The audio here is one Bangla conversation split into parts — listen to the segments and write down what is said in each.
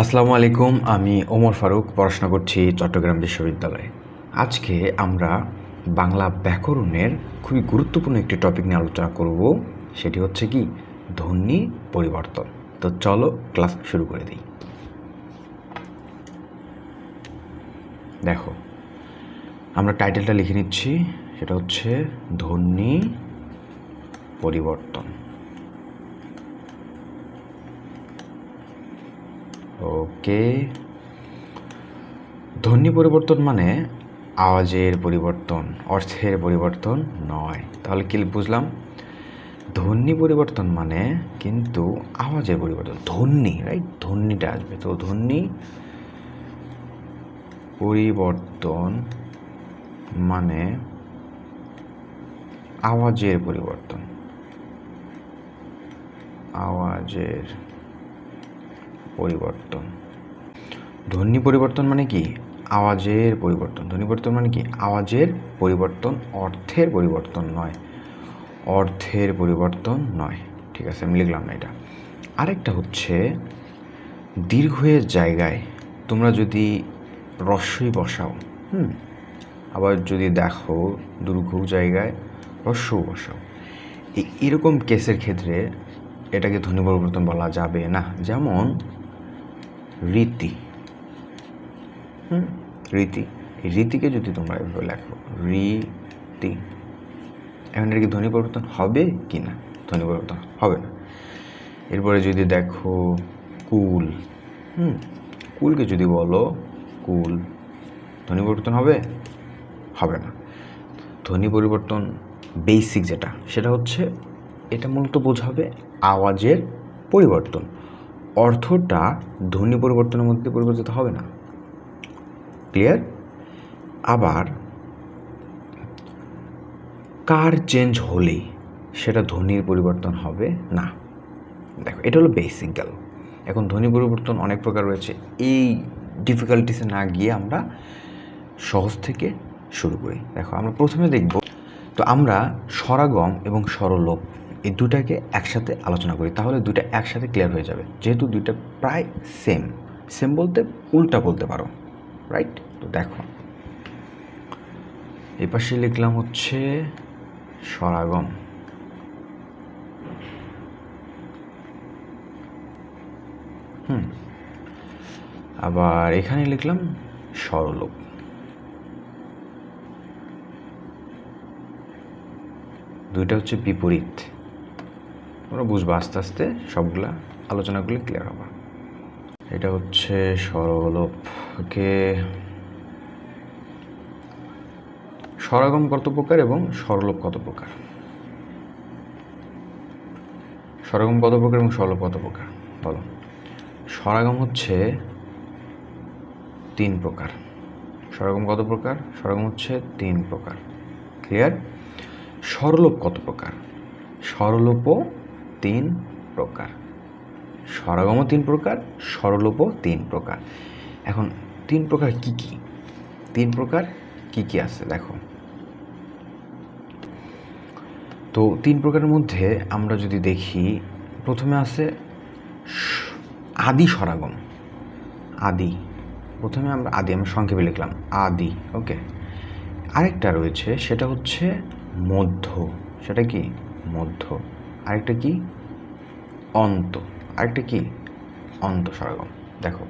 আসসালামু আলাইকুম, আমি ওমর ফারুক, পড়াশোনা করছি চট্টগ্রাম বিশ্ববিদ্যালয়ে। আজকে আমরা বাংলা ব্যাকরণের খুবই গুরুত্বপূর্ণ একটি টপিক নিয়ে আলোচনা করব, সেটি হচ্ছে কি? ধ্বনি পরিবর্তন। তো চলো ক্লাস শুরু করে দিই। দেখো, আমরা টাইটেলটা লিখে নিচ্ছি, সেটা হচ্ছে ধ্বনি পরিবর্তন। ওকে। ধ্বনি পরিবর্তন মানে আওয়াজের পরিবর্তন, অর্থের পরিবর্তন নয়। তাহলে কি বুঝলাম? ধ্বনি পরিবর্তন মানে কিন্তু আওয়াজের পরিবর্তন, ধ্বনি রাইট ধ্বনিটা আসবে। তো ধ্বনি পরিবর্তন মানে আওয়াজের পরিবর্তন। আওয়াজের পরিবর্তন। ধ্বনি পরিবর্তন মানে কি? আওয়াজের পরিবর্তন। ধ্বনি পরিবর্তন মানে কি? আওয়াজের পরিবর্তন, অর্থের পরিবর্তন নয়। অর্থের পরিবর্তন নয়। ঠিক আছে, আমি লিখলাম না এটা। আরেকটা হচ্ছে, দীর্ঘের জায়গায় তোমরা যদি রস্যই বসাও, হুম? আবার যদি দেখো দীর্ঘ জায়গায় রস্য বসাও। এরকম কেসের ক্ষেত্রে এটাকে ধ্বনি পরিবর্তন বলা যাবে না। যেমন রীতি। হুম? রীতি। রীতিকে যদি তোমরা এভাবে লেখো, রীতি। এখন এটা কি ধ্বনি পরিবর্তন হবে কি না? ধ্বনি পরিবর্তন হবে না। এরপরে যদি দেখো, কুল। হুম? কুলকে যদি বলো, কুল। ধ্বনি পরিবর্তন হবে? হবে না। ধ্বনি পরিবর্তন বেসিক যেটা, সেটা হচ্ছে এটা মূলত বোঝাবে আওয়াজের পরিবর্তন। অর্থটা ধ্বনি পরিবর্তনের মধ্যে পরিবর্তিত হবে না। ক্লিয়ার আবার, কার চেঞ্জ হলেই সেটা ধ্বনির পরিবর্তন হবে না। দেখো, এটা হলো বেসিক গেল এখন ধ্বনি পরিবর্তন অনেক প্রকার রয়েছে। এই ডিফিকাল্টিসে না গিয়ে আমরা সহজ থেকে শুরু করি। দেখো, আমরা প্রথমে দেখব, তো আমরা স্বরাগম এবং স্বরলোপ এই দুটাকে একসাথে আলোচনা করি, তাহলে দুটা একসাথে ক্লিয়ার হয়ে যাবে। যেহেতু দুইটা প্রায় সেম সেম বলতে উল্টা বলতে পারো রাইট তো দেখো, এই পাশে লিখলাম হচ্ছে স্বরাগম। হুম, আবার এখানে লিখলাম স্বরলোপ দুইটা হচ্ছে বিপরীত। তোমরা বুঝব, আস্তে আস্তে সবগুলা আলোচনাগুলি ক্লিয়ার হবে। এটা হচ্ছে সরলোপ ওকে স্বরাগম কত প্রকার এবং সরলোপ কত প্রকার? স্বরাগম কত প্রকার এবং সরলোপ কত প্রকার? বলো। স্বরাগম হচ্ছে তিন প্রকার। স্বরাগম কত প্রকার? স্বরাগম হচ্ছে তিন প্রকার। ক্লিয়ার সরলোপ কত প্রকার? সরলোপও তিন প্রকার। স্বরাগমও তিন প্রকার সরলোপও তিন প্রকার। এখন তিন প্রকার কি কি? তিন প্রকার কি কি আছে দেখো। তো তিন প্রকারের মধ্যে আমরা যদি দেখি, প্রথমে আছে আদি স্বরাগম আদি। প্রথমে আমরা আদি আমরা সংক্ষেপে লিখলাম, আদি, ওকে। আরেকটা রয়েছে, সেটা হচ্ছে মধ্য। সেটা কি? মধ্য। আরেকটা কি? অন্ত। আরেকটা কি? অন্ত স্বরাগম দেখো।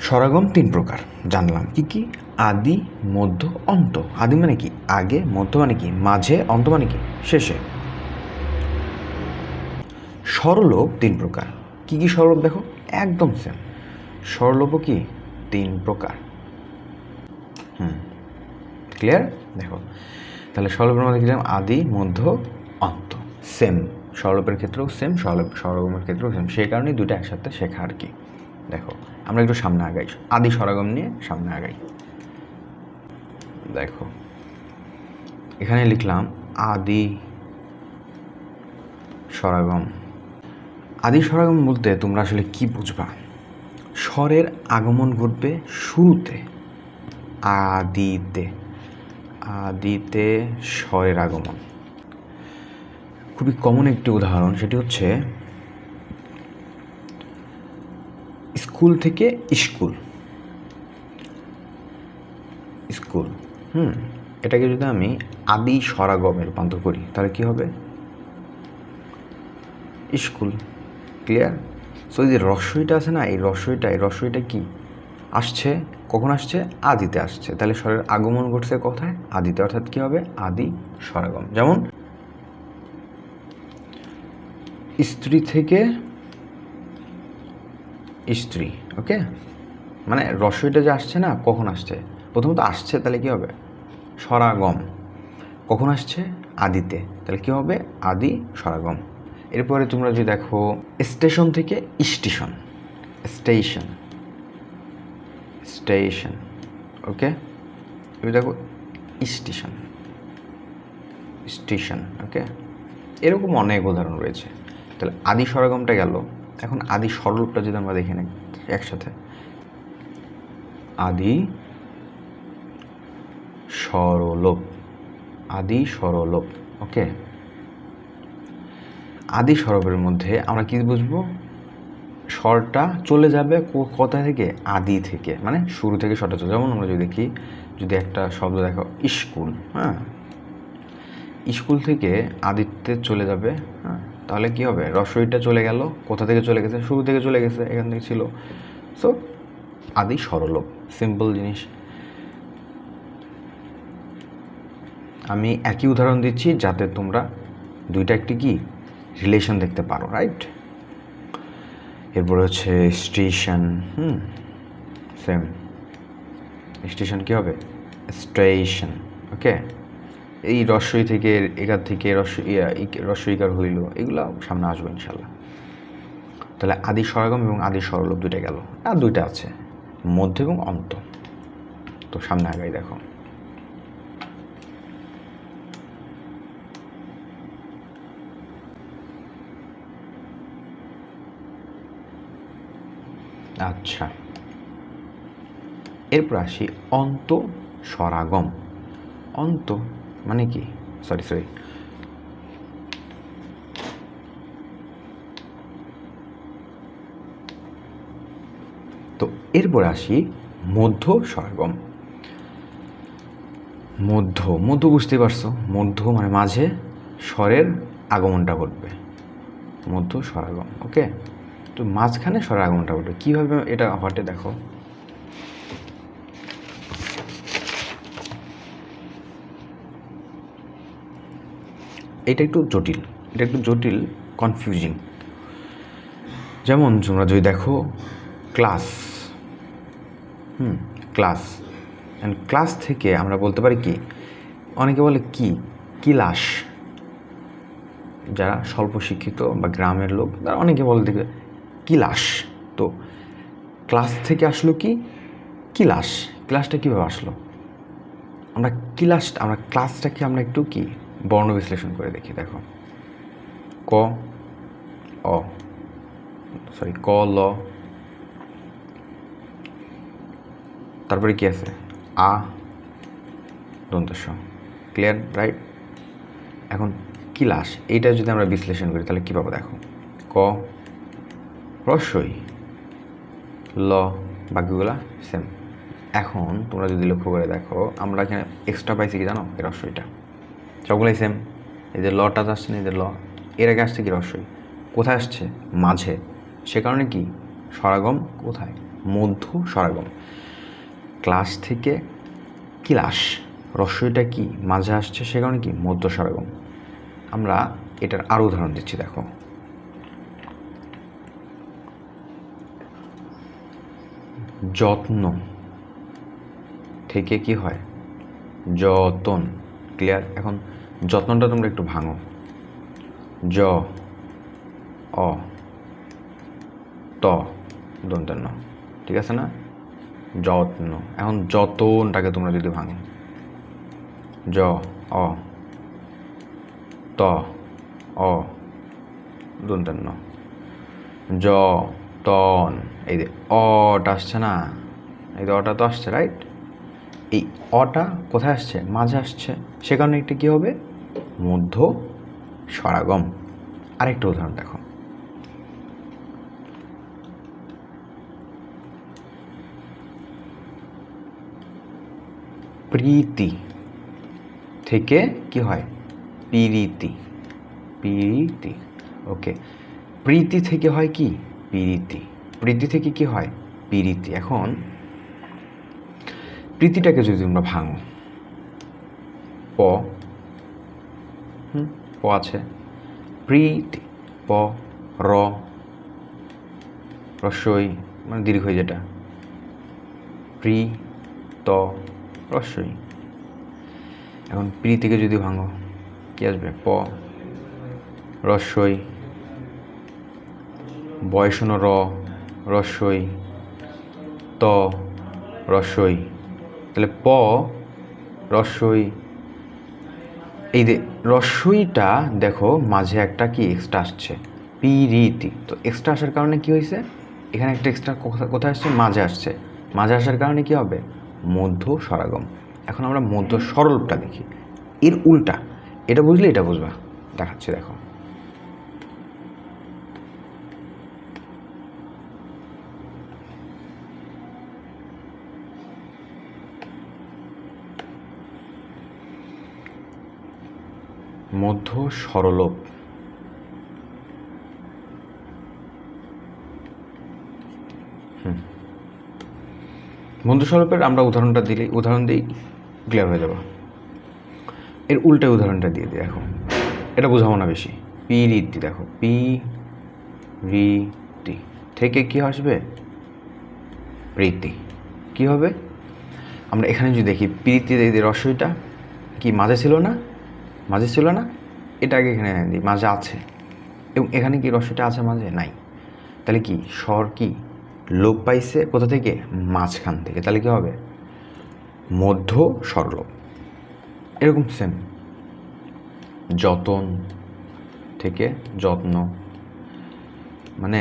স্বরাগম তিন প্রকার, জানলাম। কি কি? আদি, মধ্য, অন্ত। আদি মানে কি? আগে, মধ্য মানে কি? মাঝে, অন্ত মানে কি? শেষে। সরলোপ তিন প্রকার। কি কি সরলোপ দেখো? একদম সেম সরলোপও কি? তিন প্রকার। হুম। ক্লিয়ার দেখো। তাহলে সরলোপের মধ্যে দিলাম আদি, মধ্য, অন্ত। সেম সরলোপের ক্ষেত্রেও সেম সরলোপ সরগমের ক্ষেত্রেও সেম। সেই কারণেই দুটো একসাথে শেখা আর কি। দেখো, আমরা একটু সামনে আগাই। আদি সরগম নিয়ে সামনে আগাই। দেখো, এখানে লিখলাম আদি সরাগম আদি সরাগম বলতে তোমরা আসলে কি বুঝবা? স্বরের আগমন ঘটবে শুরুতে, আদিতে। আদিতে স্বরের আগমন। খুবই কমন একটি উদাহরণ, সেটি হচ্ছে স্কুল থেকে স্কুল। স্কুল, হুম, এটাকে যদি আমি আদি স্বরাগমে রূপান্তর করি, তাহলে কি হবে? স্কুল ক্লিয়ার সো এই যে রস্বইটা আছে না, এই রস্বইটা এই রস্বইটা কি? আসছে, কখন আসছে? আদিতে আসছে। তাহলে স্বরের আগমন ঘটছে কোথায়? আদিতে। অর্থাৎ কি হবে? আদি স্বরাগম যেমন স্ত্রী থেকে স্ত্রী ওকে মানে রসইটা যে আসছে না, কখন আসছে? প্রথমত আসছে, তাহলে কি হবে? স্বরাগম। কখন আসছে? আদিতে। তাহলে কি হবে? আদি, স্বরাগম। এরপরে তোমরা যদি দেখো, স্টেশন থেকে স্টেশন। স্টেশন। স্টেশন ওকে এবার দেখো, স্টেশন। স্টেশন ওকে এরকম অনেক উদাহরণ রয়েছে। তাহলে আদি স্বরাগমটা গেল। এখন আদি স্বরূপটা যদি আমরা দেখে নিই একসাথে। আদি স্বরলোপ। আদি স্বরলোপ, ওকে? আদি স্বরূপের মধ্যে আমরা কি বুঝব? স্বরটা চলে যাবে কোথা থেকে? আদি থেকে মানে শুরু থেকে স্বরটা চলে যেমন আমরা যদি দেখি, যদি একটা শব্দ দেখো স্কুল হ্যাঁ? স্কুল থেকে আদিত্যে চলে যাবে হ্যাঁ? তাহলে কি হবে? রসইটা চলে গেল। কোথা থেকে চলে গেছে? শুরু থেকে চলে গেছে, এখান থেকে ছিল। সো আদি সরলোপ সিম্পল জিনিস। আমি একই উদাহরণ দিচ্ছি যাতে তোমরা দুইটা একটি কি? রিলেশন দেখতে পারো রাইট এরপরে হচ্ছে স্টেশন, হুম সেম স্টেশন কী হবে? স্টেশন ওকে এই রস্বই থেকে একার থেকে রস্বই রস্বইকার হইল, এগুলো সামনে আসবে ইনশাল্লাহ তাহলে আদি স্বরাগম এবং আদি স্বরলোপ দুইটা গেল। আর দুইটা আছে, মধ্য এবং অন্ত। তো সামনে আগাই দেখো। আচ্ছা। এরপর আসি অন্ত স্বরাগম অন্ত মানে কি? সরি সরি তো এরপর আসি মধ্য স্বরাগম মধ্য মধ্য বুঝতে পারছ। মধ্য মানে মাঝে স্বরের আগমনটা ঘটবে। মধ্য স্বরাগম ওকে তো মাঝখানে স্বরের আগমনটা ঘটবে। কীভাবে এটা ঘটে দেখো। এটা একটু জটিল, এটা একটু জটিল কনফিউজিং যেমন তোমরা যদি দেখো class hmm class and class থেকে আমরা বলতে পারি কি, অনেকে বলে কি, কিলাস। যারা স্বল্প শিক্ষিত বা গ্রামের লোক, তারা অনেকে বলে দেখবে, কিলাস। তো ক্লাস থেকে আসলো কি, কিলাস। ক্লাসটা কীভাবে আসলো? আমরা ক্লাসটা, আমরা ক্লাসটাকে আমরা একটু কি বর্ণ বিশ্লেষণ করে দেখি, দেখো। ক, অ সরি ক, ল। তারপরে কি আছে? আ, দন্তস্ব। ক্লিয়ার রাইট এখন কি কিলাস এইটা যদি আমরা বিশ্লেষণ করি, তাহলে কী পাবো দেখো? ক রস্বই ল বাকিগুলা সেম এখন তোমরা যদি লক্ষ্য করে দেখো, আমরা এখানে এক্সট্রা পাইছি কি জানো? এই রস্বইটা সবগুলোই সেম যে লটা আসছে না যে ল। এর আগে আসছে কি রস্বই কোথায় আসছে? মাঝে। সে কারণে কি? স্বরাগম কোথায়? মধ্য স্বরাগম ক্লাস থেকে ক্লাস রস্বইটা কি মাঝে আসছে? সে কারণে কি? মধ্য স্বরাগম আমরা এটার আরও উদাহরণ দিচ্ছি, দেখো। যত্ন। থেকে কি হয়? যতন। ক্লিয়ার এখন যত্নটা তোমরা একটু ভাঙো। জ অ, ত, দন্তন্য, ঠিক আছে না? যত্ন, এখন যতনটাকে তোমরা যদি ভাঙো। জ অ, ত, অ, দন্তন্য জ তন এই যে অটা আসছে না? এই যে অটা তো আসছে রাইট এই অটা কোথায় আসছে? মাঝে আসছে। সে কারণে একটি কী হবে? মধ্য সরাগম। আরেকটা উদাহরণ দেখো। প্রীতি থেকে কি হয়? পিরিতি। পিরিতি, ওকে। প্রীতি থেকে হয় কি? পিরিতি। প্রীতি থেকে কি হয়? পিরিতি। এখন প্রীতিটাকে যদি আমরা ভাঙো, প প আছে। প্রীতি, প, র রসই মানে দীর্ঘ যেটা। প্রি ত রসই এখন প্রি থেকে যদি ভাঙো, কি আসবে? প রসই বয়সন র রসই ত রসই তাহলে প রসই এই যে রসইটা, দেখো মাঝে একটা কি এক্সট্রা আসছে? পিরিতি। তো এক্সট্রা আসার কারণে কি হয়েছে? এখানে একটা এক্সট্রা কোথায় আসছে? মাঝে আসছে। মাঝে আসার কারণে কি হবে? মধ্য সরাগম। এখন আমরা মধ্য সরলটা দেখি। এর উল্টা। এটা বুঝলে এটা বুঝবা। দেখাচ্ছে, দেখো। মধ্য সরলোপ। সরলোপের আমরা উদাহরণটা দিলে, উদাহরণ দিই ক্লিয়ার হয়ে যাব। এর উল্টে উদাহরণটা দিয়ে দিই, দেখো। এটা বোঝাবো না বেশি। পি রীতি দেখো। পি রীতি থেকে কি আসবে? প্রীতি। কি হবে? আমরা এখানে যদি দেখি, প্রীতি রসইটা, কি মাঝে ছিল না? মাঝে ছিল না? এটা আগে এখানে দিই মাঝে আছে। এবং এখানে কি রসটা আছে, মাঝে নাই? তাহলে কি স্বর কি? লোপ পাইছে কোথা থেকে? মাঝখান থেকে। তাহলে কি হবে? মধ্য স্বরলোপ এরকম সেম যতন থেকে যত্ন। মানে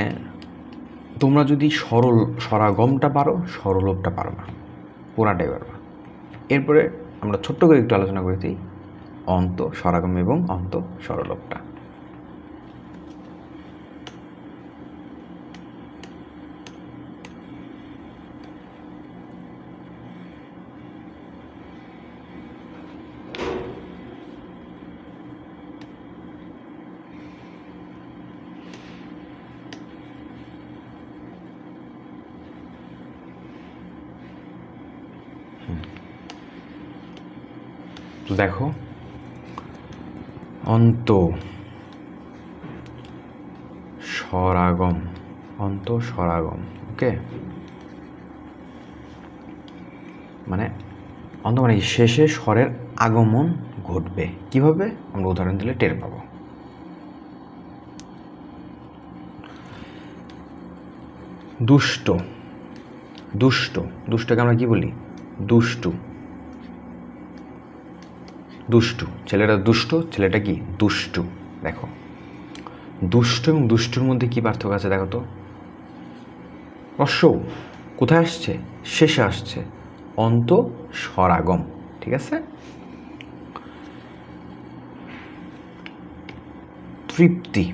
তোমরা যদি সরল, সরাগমটা পারো, সরলোপটা পারো না। পুরাটাই পারবা। এরপরে আমরা ছোট্ট করে একটু আলোচনা করেছি অন্ত সরাগম এবং অন্ত সরলোপটা তো দেখো অন্ত স্বরাগম অন্ত স্বরাগম, ওকে? মানে অন্ত মানে শেষে স্বরের আগমন ঘটবে। কীভাবে? আমরা উদাহরণ দিলে টের পাবো। দুষ্ট দুষ্ট, দুষ্টকে আমরা কি বলি? দুষ্টু। দুষ্টু। ছেলেটা দুষ্ট, ছেলেটা কি? দুষ্টু। দেখো। দুষ্ট এবং দুষ্টুর মধ্যে কি পার্থক্য আছে দেখো তো? অশ্ব, কোথায় আসছে? শেষে আসছে। অন্ত, স্বরাগম। ঠিক আছে? তৃপ্তি।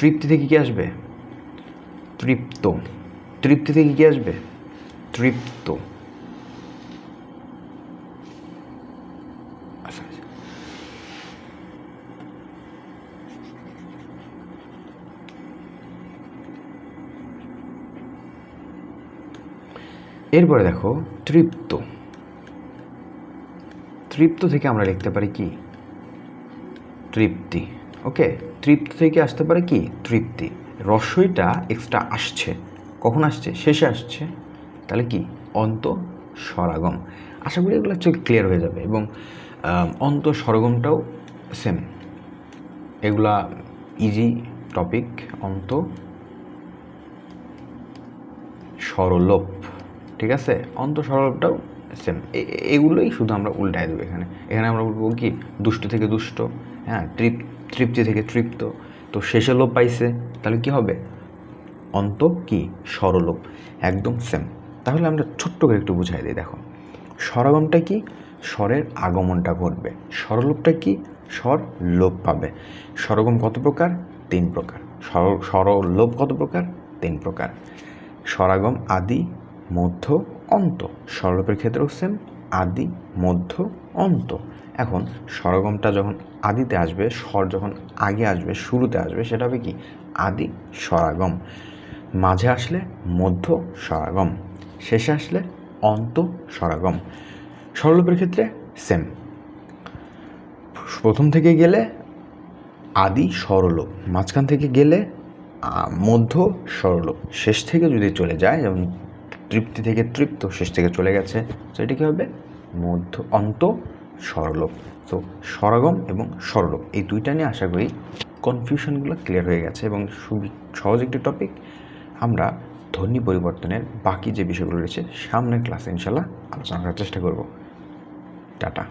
তৃপ্তি থেকে কি আসবে? তৃপ্ত। তৃপ্তি থেকে কি আসবে? তৃপ্ত। এরপরে দেখো তৃপ্ত। তৃপ্ত থেকে আমরা লিখতে পারি কি? তৃপ্তি। ওকে? তৃপ্ত থেকে আসতে পারে কি? তৃপ্তি। রসইটা এক্সট্রা আসছে। কখন আসছে? শেষে আসছে। তাহলে কি? অন্ত স্বরাগম আশা করি এগুলো হচ্ছে ক্লিয়ার হয়ে যাবে এবং অন্ত স্বরগমটাও সেম এগুলা ইজি টপিক অন্ত সরলোপ ঠিক আছে? অন্ত সরলোপটাও সেম এগুলোই শুধু আমরা উল্টায় দেবো এখানে। এখানে আমরা বলব কি? দুষ্ট থেকে দুষ্ট হ্যাঁ? তৃপ, তৃপ্তি থেকে তৃপ্ত। তো শেষে লোপ পাইছে, তাহলে কি হবে? অন্ত কি? সরলোপ একদম সেম তাহলে আমরা ছোট্ট করে একটু বুঝাই দিই, দেখো। স্বরাগমটা কি? স্বরের আগমনটা ঘটবে। স্বরলোপটা কি? স্বর লোপ পাবে। স্বরগম কত প্রকার? তিন প্রকার। স্বর স্বরলোপ কত প্রকার? তিন প্রকার। স্বরাগম আদি মধ্য অন্ত। স্বরলোপের ক্ষেত্রেও সেম আদি, মধ্য, অন্ত। এখন স্বরগমটা যখন আদিতে আসবে, স্বর যখন আগে আসবে, শুরুতে আসবে, সেটা হবে কি? আদি স্বরাগম মাঝে আসলে মধ্য স্বরাগম শেষে আসলে অন্ত স্বরাগম স্বরলোপের ক্ষেত্রে সেম প্রথম থেকে গেলে আদি স্বরলোপ মাঝখান থেকে গেলে মধ্য স্বরলোপ শেষ থেকে যদি চলে যায়, যেমন তৃপ্তি থেকে তৃপ্ত, শেষ থেকে চলে গেছে। তো এটা কী হবে? মধ্য অন্ত সরলোক। তো সরগম এবং সরলোক, এই দুইটা নিয়ে আশা করি কনফিউশনগুলো ক্লিয়ার হয়ে গেছে এবং সুবি সহজ একটি টপিক আমরা ধ্বনি পরিবর্তনের বাকি যে বিষয়গুলো রয়েছে, সামনের ক্লাসে ইনশাল্লাহ আলোচনা করার চেষ্টা করব। টাটা।